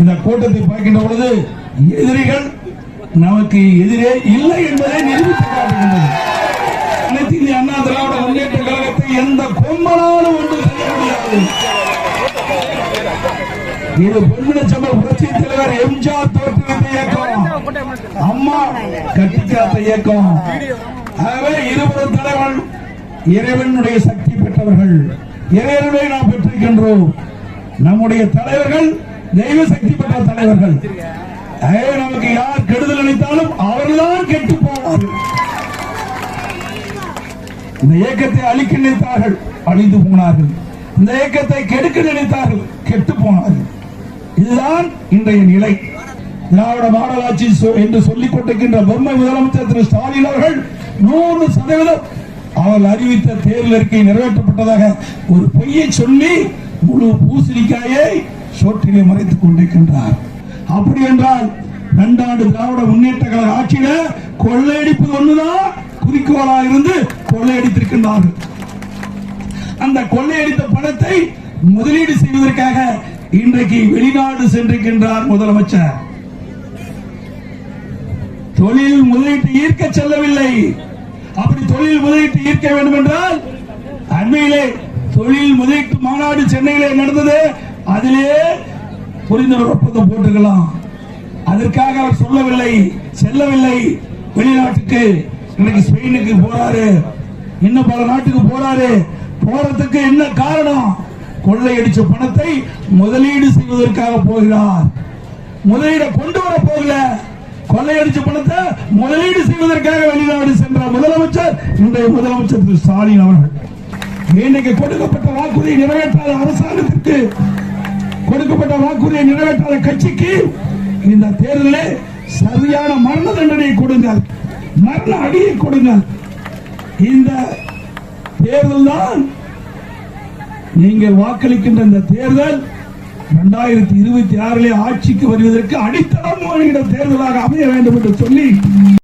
இந்த கூட்டத்தை பார்க்கின்ற பொழுது எதிரிகள் நமக்கு எதிரே இல்லை என்பதை நிரூபித்து காட்டுகின்றது அனைத்து இந்திய அண்ணா திராவிட முன்னேற்ற கழகத்தை எந்த கொம்பனாலும் ஒன்று செய்ய முடியாது. இது பொன்மினச்சம்பல் புரட்சி தலைவர் எம்ஜிஆர் தோற்றுவித்த இயக்கம். அம்மா கட்டிக்காத்த இயக்கம். ஆகவே இருவரும் தலைவன் இறைவனுடைய சக்தி பெற்றவர்கள். இறைவனை நாம் பெற்றிருக்கின்றோம். நம்முடைய தலைவர்கள் தெய்வ சக்தி பெற்ற தலைவர்கள் நமக்கு யார் கெடுதல் நினைத்தாலும் அவர்கள்தான் கெட்டு போவார்கள். இந்த இயக்கத்தை அழிக்க நினைத்தார்கள் அழிந்து போனார்கள். இந்த இயக்கத்தை கெடுக்க நினைத்தார்கள் கெட்டு போனார்கள். இதுதான் இன்றைய நிலை. திராவிட மாடலாட்சி என்று சொல்லிக் கொண்டிருக்கின்ற பொம்மை முதலமைச்சர் திரு ஸ்டாலின் அவர்கள் நூறு சதவீதம் அவர் அறிவித்த தேர்தல் அறிக்கை நிறைவேற்றப்பட்டதாக ஒரு பொய்யை சொல்லி முழு பூசணிக்காயை சோற்றிலே மறைத்துக் கொண்டிருக்கின்றார். அப்படி என்றால் இரண்டாண்டு திராவிட முன்னேற்ற கழக ஆட்சியில கொள்ளையடிப்பது ஒண்ணுதான் குறிக்கோளா இருந்து கொள்ளையடித்திருக்கின்றார்கள். அந்த கொள்ளையடித்த பணத்தை முதலீடு செய்வதற்காக இன்றைக்கு வெளிநாடு சென்றிருக்கின்றார் முதலமைச்சர். தொழில் முதலீட்டு ஈர்க்க செல்லவில்லை. அப்படி தொழில் முதலீட்டு ஈர்க்க வேண்டும் என்றால் அண்மையிலே தொழில் முதலீட்டு மாநாடு சென்னையிலே நடந்தது. அதிலே புரிந்துணர்வு ஒப்பந்தம் போட்டுக்கலாம் அதற்காக அவர் சொல்லவில்லை செல்லவில்லை. வெளிநாட்டுக்கு இன்னைக்கு ஸ்பெயினுக்கு போறாரு. இன்னும் பல நாட்டுக்கு போறாரு. போறதுக்கு என்ன காரணம்? கொள்ளையடிச்ச பணத்தை முதலீடு செய்வதற்காக போகிறார். முதலீட கொண்டு வர போகல. கொள்ளையடிச்ச பணத்தை முதலீடு செய்வதற்காக வெளிநாடு சென்ற முதலமைச்சர் இன்றைய முதலமைச்சர் திரு ஸ்டாலின் அவர்கள். இன்னைக்கு கொடுக்கப்பட்ட வாக்குறுதியை நிறைவேற்றாத அரசாங்கத்திற்கு கொடுக்கப்பட்ட வாக்குறுதியை நிறைவேற்றாத கட்சிக்கு இந்த தேர்தலில் சரியான மரண தண்டனையை கொடுங்கள். மரண அடியை கொடுங்கள். இந்த தேர்தல் தான் நீங்கள் வாக்களிக்கின்ற இந்த தேர்தல் இரண்டாயிரத்தி இருபத்தி ஆறிலே ஆட்சிக்கு வருவதற்கு அடித்தளம் தேர்தலாக அமைய வேண்டும் என்று சொல்லி